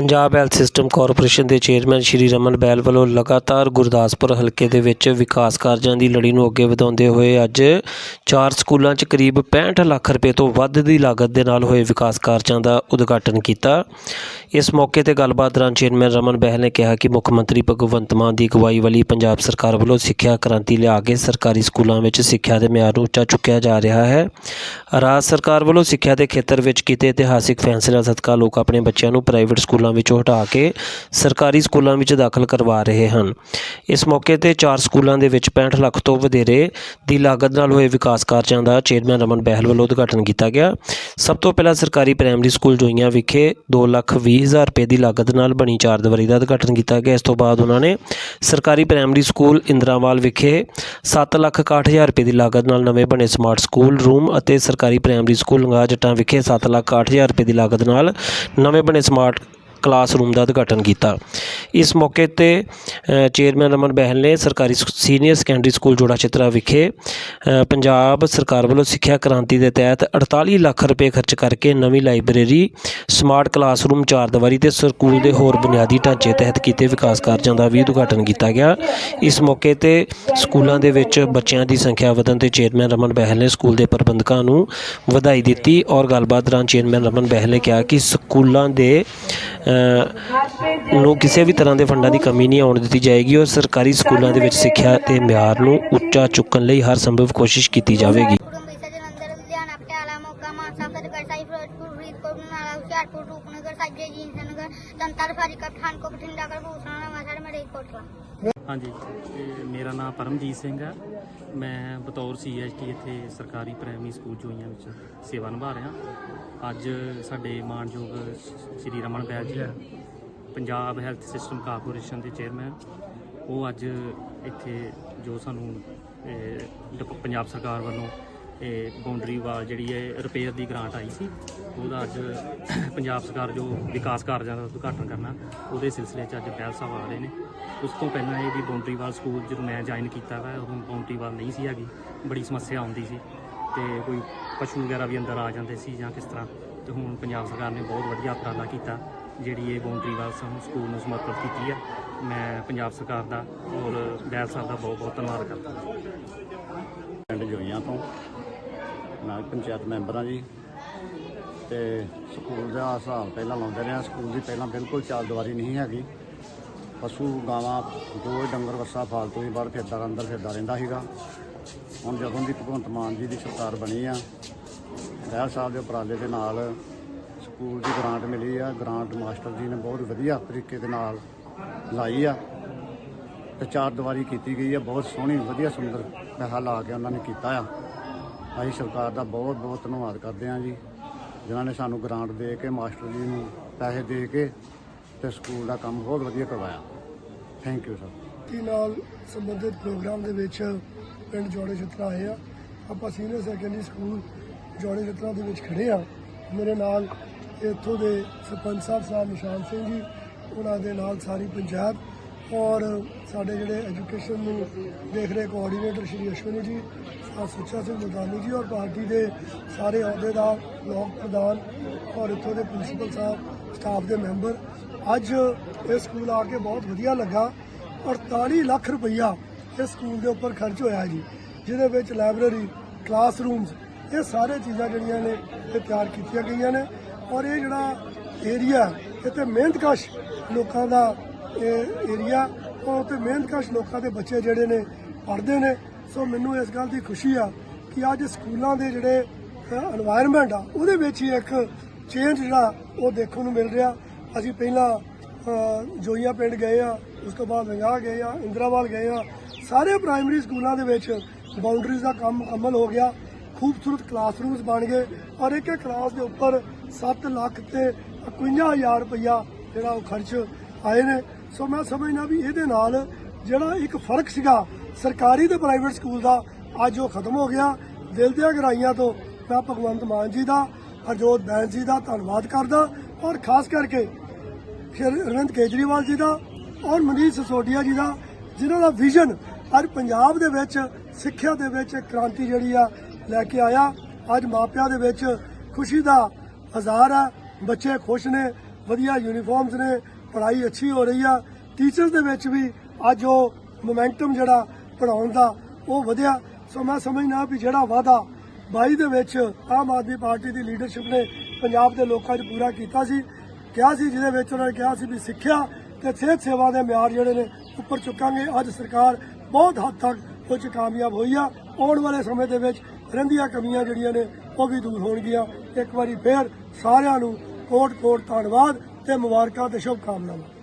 Punjab health system corporation ਦੇ chairman Shri Raman Bahl ਵੱਲੋਂ ਲਗਾਤਾਰ ਗੁਰਦਾਸਪੁਰ ਹਲਕੇ ਦੇ ਵਿੱਚ ਵਿਕਾਸ ਕਾਰਜਾਂ ਦੀ ਲੜੀ ਨੂੰ ਅੱਗੇ ਵਧਾਉਂਦੇ ਹੋਏ ਅੱਜ ਚਾਰ ਸਕੂਲਾਂ 'ਚ ਕਰੀਬ 65 ਲੱਖ ਰੁਪਏ ਤੋਂ ਵੱਧ ਦੀ ਲਾਗਤ ਦੇ ਨਾਲ ਹੋਏ ਵਿਕਾਸ ਕਾਰਜਾਂ ਦਾ ਉਦਘਾਟਨ ਕੀਤਾ। ਇਸ ਮੌਕੇ ਤੇ ਗੱਲਬਾਤ ਦੌਰਾਨ ਚੇਅਰਮੈਨ ਰਮਨ ਬਹਿਲ ਨੇ ਕਿਹਾ ਕਿ ਮੁੱਖ ਮੰਤਰੀ ਭਗਵੰਤ ਮਾਨ ਦੀ ਅਗਵਾਈ ਵਾਲੀ ਪੰਜਾਬ ਸਰਕਾਰ ਵੱਲੋਂ ਸਿੱਖਿਆ ਕ੍ਰਾਂਤੀ ਲਿਆ ਕੇ ਸਰਕਾਰੀ ਸਕੂਲਾਂ ਵਿੱਚ ਸਿੱਖਿਆ ਦੇ ਮਿਆਰ ਨੂੰ ਉੱਚਾ ਚੁੱਕਿਆ ਜਾ ਰਿਹਾ ਹੈ। ਰਾਜ ਸਰਕਾਰ ਵੱਲੋਂ ਸਿੱਖਿਆ ਦੇ ਖੇਤਰ ਵਿੱਚ ਕੀਤੇ ਇਤਿਹਾਸਿਕ ਫੈਸਲਿਆਂ ਸਦਕਾ ਲੋਕ ਆਪਣੇ ਬੱਚਿਆਂ ਨੂੰ ਪ੍ਰਾਈਵੇਟ ਸਕੂਲਾਂ ਵਿੱਚੋਂ ਹਟਾ ਕੇ ਸਰਕਾਰੀ ਸਕੂਲਾਂ ਵਿੱਚ ਦਾਖਲ ਕਰਵਾ ਰਹੇ ਹਨ। ਇਸ ਮੌਕੇ ਤੇ ਚਾਰ ਸਕੂਲਾਂ ਦੇ ਵਿੱਚ 65 ਲੱਖ ਤੋਂ ਵਧੇਰੇ ਦੀ ਲਾਗਤ ਨਾਲ ਹੋਏ ਵਿਕਾਸ ਕਾਰਜਾਂ ਦਾ ਚੇਅਰਮੈਨ ਰਮਨ ਬਹਿਲ ਵੱਲੋਂ ਉਦਘਾਟਨ ਕੀਤਾ ਗਿਆ। ਸਭ ਤੋਂ ਪਹਿਲਾਂ ਸਰਕਾਰੀ ਪ੍ਰਾਇਮਰੀ ਸਕੂਲ ਜੋਈਆਂ ਵਿਖੇ 2 ਲੱਖ 20 ਹਜ਼ਾਰ ਰੁਪਏ ਦੀ ਲਾਗਤ ਨਾਲ ਬਣੀ ਚਾਰ ਦੀਵਾਰੀ ਦਾ ਉਦਘਾਟਨ ਕੀਤਾ ਗਿਆ। ਇਸ ਤੋਂ ਬਾਅਦ ਉਹਨਾਂ ਨੇ ਸਰਕਾਰੀ ਪ੍ਰਾਇਮਰੀ ਸਕੂਲ ਇੰਦਰਾਵਾਲ ਵਿਖੇ 7 ਲੱਖ 61 ਹਜ਼ਾਰ ਰੁਪਏ ਦੀ ਲਾਗਤ ਨਾਲ ਨਵੇਂ ਬਣੇ ਸਮਾਰਟ ਸਕੂਲ ਰੂਮ ਅਤੇ ਸਰਕਾਰੀ ਪ੍ਰਾਇਮਰੀ ਸਕੂਲ ਲੰਗਾ ਜੱਟਾਂ ਵਿਖੇ 7 ਲੱਖ 61 ਹਜ਼ਾਰ ਰੁਪਏ ਦੀ ਲਾਗਤ ਨਾਲ ਨਵੇਂ ਬਣੇ ਸਮਾਰਟ ਕਲਾਸਰੂਮ ਦਾ ਉਦਘਾਟਨ ਕੀਤਾ। ਇਸ ਮੌਕੇ ਤੇ ਚੇਅਰਮੈਨ ਰਮਨ ਬਹਿਲ ਨੇ ਸਰਕਾਰੀ ਸ- ਸੀਨੀਅਰ ਸੈਕੰਡਰੀ ਸਕੂਲ ਜੋੜਾ ਚਿਤਰਾ ਵਿਖੇ ਪੰਜਾਬ ਸਰਕਾਰ ਵੱਲੋਂ ਸਿੱਖਿਆ ਕ੍ਰਾਂਤੀ ਦੇ ਤਹਿਤ 48 ਲੱਖ ਰੁਪਏ ਖਰਚ ਕਰਕੇ ਨਵੀਂ ਲਾਇਬ੍ਰੇਰੀ, ਸਮਾਰਟ ਕਲਾਸਰੂਮ ਚਾਰ ਦੀਵਾਰੀ ਤੇ ਸਕੂਲ ਦੇ ਹੋਰ ਬੁਨਿਆਦੀ ਢਾਂਚੇ ਤਹਿਤ ਕੀਤੇ ਵਿਕਾਸ ਕਾਰਜਾਂ ਦਾ ਵੀ ਉਦਘਾਟਨ ਕੀਤਾ ਗਿਆ। ਇਸ ਮੌਕੇ ਤੇ ਸਕੂਲਾਂ ਦੇ ਵਿੱਚ ਬੱਚਿਆਂ ਦੀ ਸੰਖਿਆ ਵਧਣ ਤੇ ਚੇਅਰਮੈਨ ਰਮਨ ਬਹਿਲ ਨੇ ਸਕੂਲ ਦੇ ਪ੍ਰਬੰਧਕਾਂ ਨੂੰ ਵਧਾਈ ਦਿੱਤੀ ਔਰ ਗੱਲਬਾਤ ਦੌਰਾਨ ਚੇਅਰਮੈਨ ਰਮਨ ਬਹਿਲ ਨੇ ਕਿਹਾ ਕਿ ਸਕੂਲਾਂ ਦੇ ਨੂੰ ਕਿਸੇ ਵੀ ਤਰ੍ਹਾਂ ਦੇ ਫੰਡਾਂ ਦੀ ਕਮੀ ਨਹੀਂ ਆਉਣ ਦਿੱਤੀ ਜਾਏਗੀ ਔਰ ਸਰਕਾਰੀ ਸਕੂਲਾਂ ਦੇ ਵਿੱਚ ਸਿੱਖਿਆ ਦੇ ਮਿਆਰ ਨੂੰ ਉੱਚਾ ਚੁੱਕਣ ਲਈ ਹਰ ਸੰਭਵ ਕੋਸ਼ਿਸ਼ ਕੀਤੀ ਜਾਵੇਗੀ। ਅੰਮ੍ਰਿਤਸਰ ਜਲੰਧਰ ਲੁਧਿਆਣਾ ਪਟਿਆਲਾ ਮੋਗਾ ਮਾਨਸਾ ਫਤਿਹਗੜ੍ਹ ਸਾਹਿਬ ਫਿਰੋਜ਼ਪੁਰ ਫਰੀਦਕੋਟ ਹਾਂਜੀ। ਤੇ ਮੇਰਾ ਨਾਮ ਪਰਮਜੀਤ ਸਿੰਘ ਹੈ। ਮੈਂ ਬਤੌਰ ਸੀਐਸਟੀ ਇੱਥੇ ਸਰਕਾਰੀ ਪ੍ਰਾਇਮਰੀ ਸਕੂਲ ਜੋਈਆਂ ਵਿੱਚ ਸੇਵਾ ਨਿਭਾ ਰਿਹਾ। ਅੱਜ ਸਾਡੇ ਮਾਨਯੋਗ Shri Raman Bahl ji Punjab health system corporation ਦੇ ਚੇਅਰਮੈਨ ਉਹ ਅੱਜ ਇੱਥੇ ਜੋ ਸਾਨੂੰ ਇਹ, ਪੰਜਾਬ ਸਰਕਾਰ ਵੱਲੋਂ ਇਹ ਬਾਉਂਡਰੀ ਵਾਲ ਜਿਹੜੀ ਹੈ ਰਿਪੇਅਰ ਦੀ ਗ੍ਰਾਂਟ ਆਈ ਸੀ। ਉਹਦਾ ਅੱਜ ਪੰਜਾਬ ਸਰਕਾਰ ਜੋ ਵਿਕਾਸ ਕਾਰਜਾਂ ਦਾ ਉਦਘਾਟਨ ਕਰਨਾ, ਉਹਦੇ ਸਿਲਸਿਲੇ 'ਚ ਅੱਜ ਬੈਲ ਸਾਹਿਬ ਆ ਰਹੇ ਨੇ। ਉਸ ਤੋਂ ਪਹਿਲਾਂ ਇਹਦੀ ਵੀ ਬਾਉਂਡਰੀ ਵਾਲ ਸਕੂਲ ਜਦੋਂ ਮੈਂ ਜੁਆਇਨ ਕੀਤਾ ਵਾ, ਉਦੋਂ ਬਾਉਂਡਰੀ ਵਾਲ ਨਹੀਂ ਸੀ ਹੈਗੀ, ਬੜੀ ਸਮੱਸਿਆ ਆਉਂਦੀ ਸੀ। ਤੇ ਕੋਈ ਪਸ਼ੂ ਵਗੈਰਾ ਵੀ ਅੰਦਰ ਆ ਜਾਂਦੇ ਸੀ ਜਾਂ ਕਿਸ ਤਰ੍ਹਾਂ, ਤੇ ਹੁਣ ਪੰਜਾਬ ਸਰਕਾਰ ਨੇ ਬਹੁਤ ਵਧੀਆ ਉਪਰਾਲਾ ਕੀਤਾ, ਜਿਹੜੀ ਇਹ ਬਾਉਂਡਰੀ ਵਾਲ ਸਕੂਲ ਨੂੰ ਸਮਰਪਿਤ ਕੀਤੀ ਹੈ ਮੈਂ ਪੰਜਾਬ ਸਰਕਾਰ ਦਾ ਔਰ ਬੈਲ ਸਾਹਿਬ ਦਾ ਬਹੁਤ ਬਹੁਤ ਧੰਨਵਾਦ ਕਰਦਾ। ਪਿੰਡ ਜੋਈਆਂ ਤੋਂ ਨਾਲ ਪੰਚਾਇਤ ਮੈਂਬਰਾਂ ਜੀ। ਤੇ ਸਕੂਲ ਦਾ ਹਿਸਾਬ ਪਹਿਲਾਂ ਲਾਉਂਦੇ ਰਹੇ ਹਾਂ। ਸਕੂਲ ਦੀ ਪਹਿਲਾਂ ਬਿਲਕੁਲ ਚਾਲ ਦੀਵਾਰੀ ਨਹੀਂ ਹੈਗੀ। ਪਸ਼ੂ, ਗਾਵਾਂ ਦੋ ਡੰਗਰ ਵੱਸਾ ਫਾਲਤੂ ਹੀ ਬਾਹਰ ਫਿਰਦਾ, ਅੰਦਰ ਫਿਰਦਾ ਰਹਿੰਦਾ ਸੀਗਾ। ਹੁਣ ਜਦੋਂ ਦੀ ਭਗਵੰਤ ਮਾਨ ਜੀ ਦੀ ਸਰਕਾਰ ਬਣੀ ਆ ਰਹਿਲ ਸਾਹਿਬ ਦੇ ਉਪਰਾਲੇ ਦੇ ਨਾਲ ਸਕੂਲ ਦੀ ਗ੍ਰਾਂਟ ਮਿਲੀ ਆ। ਗ੍ਰਾਂਟ ਮਾਸਟਰ ਜੀ ਨੇ ਬਹੁਤ ਵਧੀਆ ਤਰੀਕੇ ਦੇ ਨਾਲ ਲਾਈ ਆ। ਤੇ ਚਾਰ ਦੀਵਾਰੀ ਕੀਤੀ ਗਈ ਆ। ਬਹੁਤ ਸੋਹਣੀ, ਵਧੀਆ, ਸੁੰਦਰ ਪੈਸਾ ਲਾ ਕੇ ਉਹਨਾਂ ਨੇ ਕੀਤਾ ਆ। ਅਸੀਂ ਸਰਕਾਰ ਦਾ ਬਹੁਤ ਬਹੁਤ ਧੰਨਵਾਦ ਕਰਦੇ ਹਾਂ ਜੀ, ਜਿਨ੍ਹਾਂ ਨੇ ਸਾਨੂੰ ਗ੍ਰਾਂਟ ਦੇ ਕੇ, ਮਾਸਟਰ ਜੀ ਨੂੰ ਪੈਸੇ ਦੇ ਕੇ ਤੇ ਸਕੂਲ ਦਾ ਕੰਮ ਬਹੁਤ ਵਧੀਆ ਕਰਵਾਇਆ। ਥੈਂਕ ਯੂ ਸਰ ਕੀ ਨਾਲ ਸੰਬੰਧਿਤ ਪ੍ਰੋਗਰਾਮ ਦੇ ਵਿੱਚ ਪਿੰਡ ਜੋੜੇ ਛਤਰਾ ਆਏ ਆ। ਆਪਾਂ ਸੀਨੀਅਰ ਸੈਕੰਡਰੀ ਸਕੂਲ ਜੋੜੇ ਛਤਰਾ ਦੇ ਵਿੱਚ ਖੜੇ ਆ। ਮੇਰੇ ਨਾਲ ਇੱਥੋਂ ਦੇ ਸਰਪੰਚ ਸਾਹਿਬ ਸਾਹਿਬ ਨਿਸ਼ਾਨ ਸਿੰਘ ਜੀ, ਉਹਨਾਂ ਦੇ ਨਾਲ ਸਾਰੀ ਪੰਚਾਇਤ ਔਰ ਸਾਡੇ ਜਿਹੜੇ ਐਜੂਕੇਸ਼ਨ ਨੂੰ ਦੇਖ ਰਹੇ ਕੋਆਰਡੀਨੇਟਰ ਸ਼੍ਰੀ ਅਸ਼ਵਨੀ ਜੀ ਆ ਸੁੱਚਾ ਸਿੰਘ ਮਦਾਨੀ ਜੀ ਔਰ ਪਾਰਟੀ ਦੇ ਸਾਰੇ ਅਹੁਦੇਦਾਰ ਬਲਾਕ ਪ੍ਰਧਾਨ ਔਰ ਇੱਥੋਂ ਦੇ ਪ੍ਰਿੰਸੀਪਲ ਸਾਹਿਬ ਸਟਾਫ ਦੇ ਮੈਂਬਰ ਅੱਜ ਇਹ ਸਕੂਲ ਆ ਕੇ ਬਹੁਤ ਵਧੀਆ ਲੱਗਾ 48 ਲੱਖ ਰੁਪਈਆ ਇਸ ਸਕੂਲ ਦੇ ਉੱਪਰ ਖਰਚ ਹੋਇਆ ਜੀ, ਜਿਹਦੇ ਵਿੱਚ ਲਾਇਬ੍ਰੇਰੀ ਕਲਾਸਰੂਮਸ ਇਹ ਸਾਰੇ ਚੀਜ਼ਾਂ ਜਿਹੜੀਆਂ ਨੇ ਇਹ ਤਿਆਰ ਕੀਤੀਆਂ ਗਈਆਂ ਨੇ ਔਰ ਇਹ ਜਿਹੜਾ ਏਰੀਆ ਇੱਥੇ ਮਿਹਨਤਕਸ਼ ਲੋਕਾਂ ਦਾ ਇਹ ਏਰੀਆ ਉਹ ਮਿਹਨਤ ਮਿਹਨਤਕਸ਼ ਲੋਕਾਂ ਦੇ ਬੱਚੇ ਜਿਹੜੇ ਨੇ, ਪੜ੍ਹਦੇ ਨੇ। ਸੋ ਮੈਨੂੰ ਇਸ ਗੱਲ ਦੀ ਖੁਸ਼ੀ ਆ ਕਿ ਅੱਜ ਸਕੂਲਾਂ ਦੇ ਜਿਹੜੇ এনवायरमेंट ਆ, ਉਹਦੇ ਵਿੱਚ ਹੀ ਇੱਕ ਚੇਂਜ ਜਿਹੜਾ ਉਹ ਦੇਖਣ ਨੂੰ ਮਿਲ ਰਿਹਾ। ਅਸੀਂ ਪਹਿਲਾਂ ਜੋਈਆ ਪਿੰਡ ਗਏ ਆ, ਉਸ ਤੋਂ ਬਾਅਦ ਵਿਆਹ ਗਏ ਆ, ਇੰਦਰਾਵਾਲ ਗਏ ਆ। ਸਾਰੇ ਪ੍ਰਾਇਮਰੀ ਸਕੂਲਾਂ ਦੇ ਵਿੱਚ ਬਾਉਂਡਰੀਜ਼ ਦਾ ਕੰਮ ਮੁਕੰਮਲ ਹੋ ਗਿਆ। ਖੂਬਸੂਰਤ ਕਲਾਸਰੂਮਸ ਬਣ ਗਏ ਔਰ ਇੱਕ ਇੱਕ ਕਲਾਸ ਦੇ ਉੱਪਰ 7 ਲੱਖ ਤੇ 51000 ਰੁਪਇਆ ਜਿਹੜਾ ਉਹ ਖਰਚ ਆਏ ਨੇ। ਸੋ ਮੈਂ ਸਮਝਦਾ ਵੀ ਇਹਦੇ ਨਾਲ ਜਿਹੜਾ ਇੱਕ ਫ਼ਰਕ ਸੀਗਾ, ਸਰਕਾਰੀ ਤੇ ਪ੍ਰਾਈਵੇਟ ਸਕੂਲ ਦਾ, ਅੱਜ ਉਹ ਖਤਮ ਹੋ ਗਿਆ। ਦਿਲ ਦੀਆਂ ਗਹਿਰਾਈਆਂ ਤੋਂ ਮੈਂ ਭਗਵੰਤ ਮਾਨ ਜੀ ਦਾ, ਹਰਜੋਤ ਬੈਂਸ ਜੀ ਦਾ ਧੰਨਵਾਦ ਕਰਦਾ ਔਰ ਖਾਸ ਕਰਕੇ ਸ਼੍ਰੀ ਅਰਵਿੰਦ ਕੇਜਰੀਵਾਲ ਜੀ ਦਾ ਔਰ ਮਨੀਸ਼ ਸਿਸੋਦੀਆ ਜੀ ਦਾ, ਜਿਨ੍ਹਾਂ ਦਾ ਵਿਜ਼ਨ ਅੱਜ ਪੰਜਾਬ ਦੇ ਵਿੱਚ, ਸਿੱਖਿਆ ਦੇ ਵਿੱਚ ਕ੍ਰਾਂਤੀ ਜਿਹੜੀ ਆ ਲੈ ਕੇ ਆਇਆ। ਅੱਜ ਮਾਪਿਆਂ ਦੇ ਵਿੱਚ ਖੁਸ਼ੀ ਦਾ ਹਜ਼ਾਰ ਹੈ ਬੱਚੇ ਖੁਸ਼ ਨੇ, ਵਧੀਆ ਯੂਨੀਫਾਰਮਸ ਨੇ ਪੜ੍ਹਾਈ ਅੱਛੀ ਹੋ ਰਹੀ ਆ ਟੀਚਰਸ ਦੇ ਵਿੱਚ ਵੀ ਅੱਜ ਉਹ ਮੋਮੈਂਟਮ ਜਿਹੜਾ ਪੜਾਉਣ ਦਾ ਉਹ ਵਧਿਆ। ਸੋ ਮੈਂ ਸਮਝਦਾ ਵੀ ਜਿਹੜਾ ਵਾਅਦਾ 22 ਦੇ ਵਿੱਚ ਆਮ ਆਦਮੀ ਪਾਰਟੀ ਦੀ ਲੀਡਰਸ਼ਿਪ ਨੇ ਪੰਜਾਬ ਦੇ ਲੋਕਾਂ 'ਚ ਪੂਰਾ ਕੀਤਾ ਸੀ, ਕਿਹਾ ਸੀ, ਜਿਹਦੇ ਵਿੱਚ ਉਹਨਾਂ ਨੇ ਕਿਹਾ ਸੀ ਵੀ ਸਿੱਖਿਆ ਤੇ ਸਿਹਤ ਸੇਵਾ ਦੇ ਮਿਆਰ ਜਿਹੜੇ ਨੇ ਉੱਪਰ ਚੁੱਕਾਂਗੇ। ਅੱਜ ਸਰਕਾਰ ਬਹੁਤ ਹੱਦ ਤੱਕ ਉਹ 'ਚ ਕਾਮਯਾਬ ਹੋਈ ਆ। ਆਉਣ ਵਾਲੇ ਸਮੇਂ ਦੇ ਵਿੱਚ ਰਹਿੰਦੀਆਂ ਕਮੀਆਂ ਜਿਹੜੀਆਂ ਨੇ ਉਹ ਵੀ ਦੂਰ ਹੋਣਗੀਆਂ। ਇੱਕ ਵਾਰੀ ਫੇਰ ਸਾਰਿਆਂ ਨੂੰ ਕੋਟ ਕੋਟ ਧੰਨਵਾਦ। ਤੇ ਮੁਬਾਰਕਾਂ ਤੇ ਸ਼ੁਭ ਕਾਮਨਾਵਾਂ